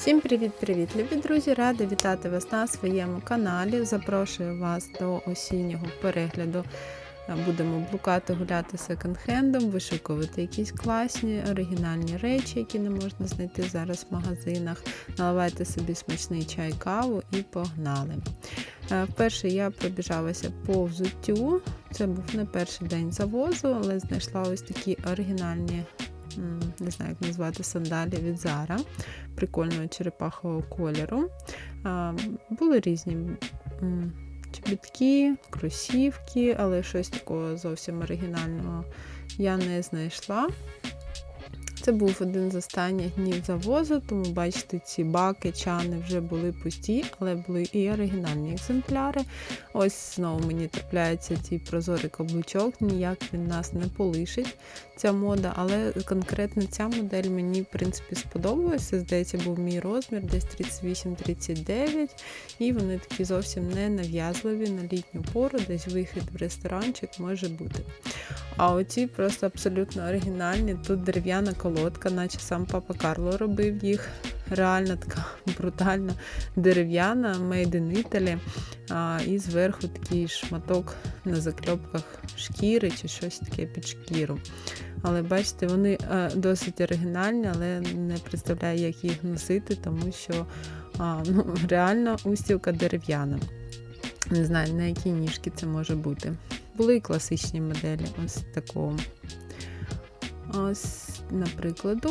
Всім привіт-привіт, любі друзі! Рада вітати вас на своєму каналі. Запрошую вас до осіннього перегляду. Будемо блукати, гуляти секонд-хендом, вишукувати якісь класні оригінальні речі, які не можна знайти зараз в магазинах. Наливайте собі смачний чай, каву і погнали. Е, вперше я пробіжалася по взуттю. Це був не перший день завозу, але знайшла ось такі оригінальні не знаю, як назвати сандалі від Зара, прикольного черепахового кольору. Були різні чобітки, кросівки, але щось такого зовсім оригінального я не знайшла. Це був один з останніх днів завозу, тому бачите, ці баки, чани вже були пусті, але були і оригінальні екземпляри. Ось знову мені трапляється цей прозорий каблучок, ніяк він нас не полишить, ця мода, але конкретно ця модель мені, в принципі, сподобалася. Здається, був мій розмір, десь 38-39, і вони такі зовсім не нав'язливі на літню пору, десь вихід в ресторанчик може бути. А оці просто абсолютно оригінальні. Тут дерев'яна колодка, наче сам папа Карло робив їх. Реально така брутальна дерев'яна, made in Italy. А, І зверху такий шматок на закльопках шкіри чи щось таке під шкіру. Але бачите, вони а, досить оригінальні, але не представляю, як їх носити, тому що а, ну, реально устілка дерев'яна. Не знаю, на якій ніжки це може бути. Були і класичні моделі ось такого. Ось, наприклад.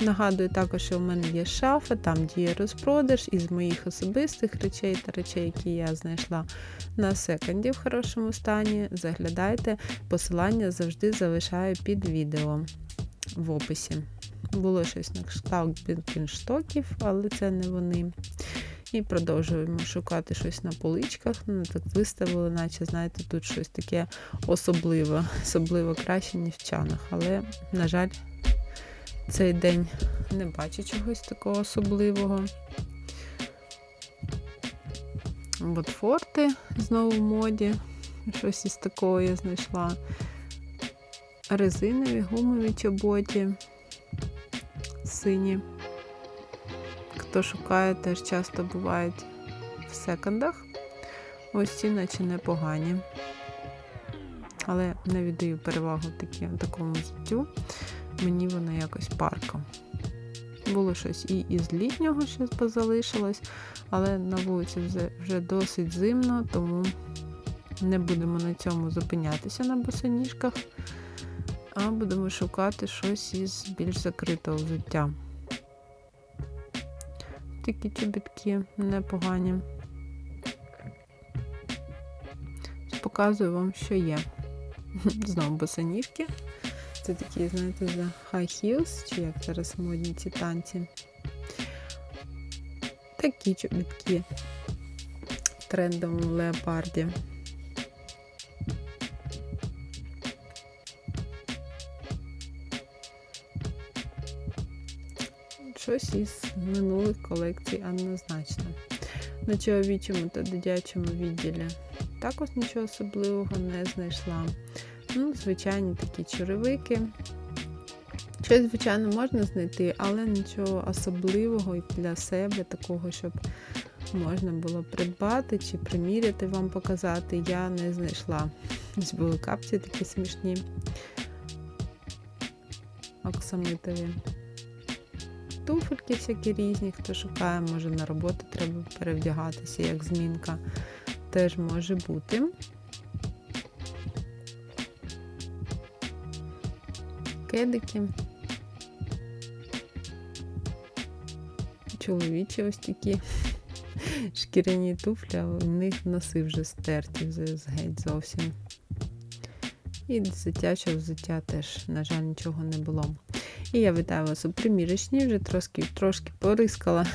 Нагадую також, що у мене є шафа, там діє розпродаж із моїх особистих речей та речей, які я знайшла на секонді в хорошому стані. Заглядайте, посилання завжди залишаю під відео в описі. Було щось на кшталт бінштоків, але це не вони. І продовжуємо шукати щось на поличках. Ну, так Виставили, наче, знаєте, тут щось таке особливе, особливо краще, ніж в чанах. Але, на жаль, цей день не бачу чогось такого особливого. Ботфорти знову в моді. Щось із такого я знайшла. Резинові, гумові чоботі, сині хто шукає, теж часто бувають в секондах. Ось ці наче непогані. Але не віддаю перевагу такі, такому життю. Мені воно якось парко. Було щось і із літнього щось позалишилось, але на вулиці вже, вже досить зимно, тому не будемо на цьому зупинятися на босоніжках, а будемо шукати щось із більш закритого взуття такі чобітки непогані. Показую вам, що є. Знову босоніжки. Це такі, знаєте, за high heels, чи як зараз модні ці танці. Такі чобітки в трендовому леопарді. щось із минулих колекцій однозначно. На чоловічому та дитячому відділі також нічого особливого не знайшла. Ну, Звичайні такі черевики. Щось, звичайно, можна знайти, але нічого особливого для себе, такого, щоб можна було придбати чи приміряти вам показати, я не знайшла. Ось були капці такі смішні, оксамитові туфельки всякі різні, хто шукає, може на роботу треба перевдягатися, як змінка, теж може бути. Кедики. Чоловічі ось такі шкіряні туфлі, а у них носи вже стерті геть зовсім. І дитячого взуття теж, на жаль, нічого не було. І я вітаю вас у примірочні, вже трошки трошки порискала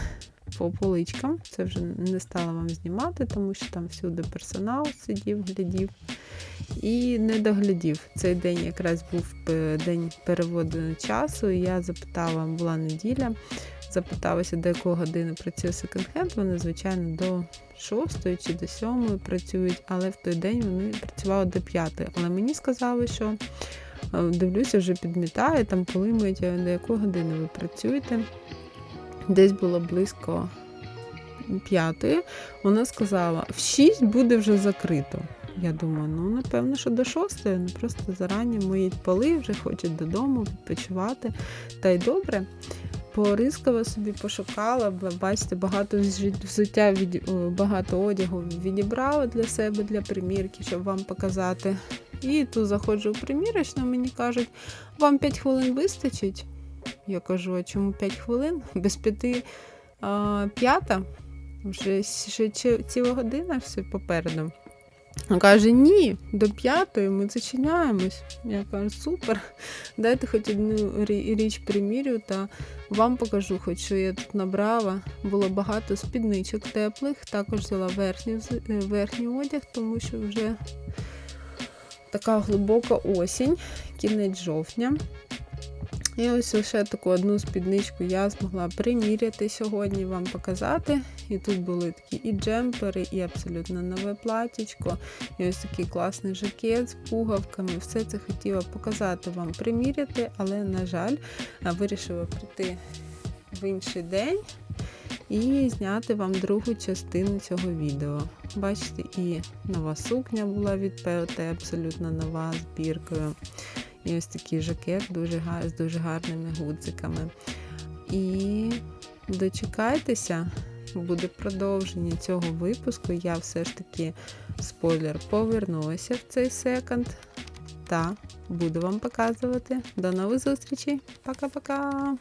по поличкам. Це вже не стала вам знімати, тому що там всюди персонал сидів, глядів. І не доглядів. Цей день якраз був день переводу часу. і Я запитала, була неділя, запиталася, до якої години працює секонд-хенд. Вони, звичайно, до 6 чи до 7 працюють, але в той день вони працювали до 5. Але мені сказали, що Дивлюся, вже підмітає, там коли мить, до якої години ви працюєте. Десь було близько п'ятої, вона сказала, в 6 буде вже закрито. Я думаю, ну напевно, що до шостої, ну просто зарані моїть поли, вже хочуть додому відпочивати. Та й добре. Порискала собі, пошукала, бачите, багато взуття від, багато одягу відібрала для себе, для примірки, щоб вам показати. І тут заходжу у примірочну, мені кажуть, вам 5 хвилин вистачить. Я кажу, а чому 5 хвилин? Без п'яти п'ята, вже ще ціла година все попереду. Він каже, ні, до п'ятої ми зачиняємось. Я кажу, супер. Дайте хоч одну річ примірю та вам покажу, хоч що я тут набрала. Було багато спідничок теплих, також взяла верхній, е, верхній одяг, тому що вже така глибока осінь, кінець жовтня. І ось лише таку одну спідничку я змогла приміряти сьогодні, вам показати. І тут були такі і джемпери, і абсолютно нове платічко, і ось такий класний жакет з пугавками. Все це хотіла показати вам приміряти, але, на жаль, вирішила прийти в інший день і зняти вам другу частину цього відео. Бачите, і нова сукня була від ПОТ, абсолютно нова з біркою. І ось такий жакет дуже з дуже гарними гудзиками. І дочекайтеся, буде продовження цього випуску. Я все ж таки спойлер повернулася в цей секонд. Та буду вам показувати. До нових зустрічей. Пока-пока!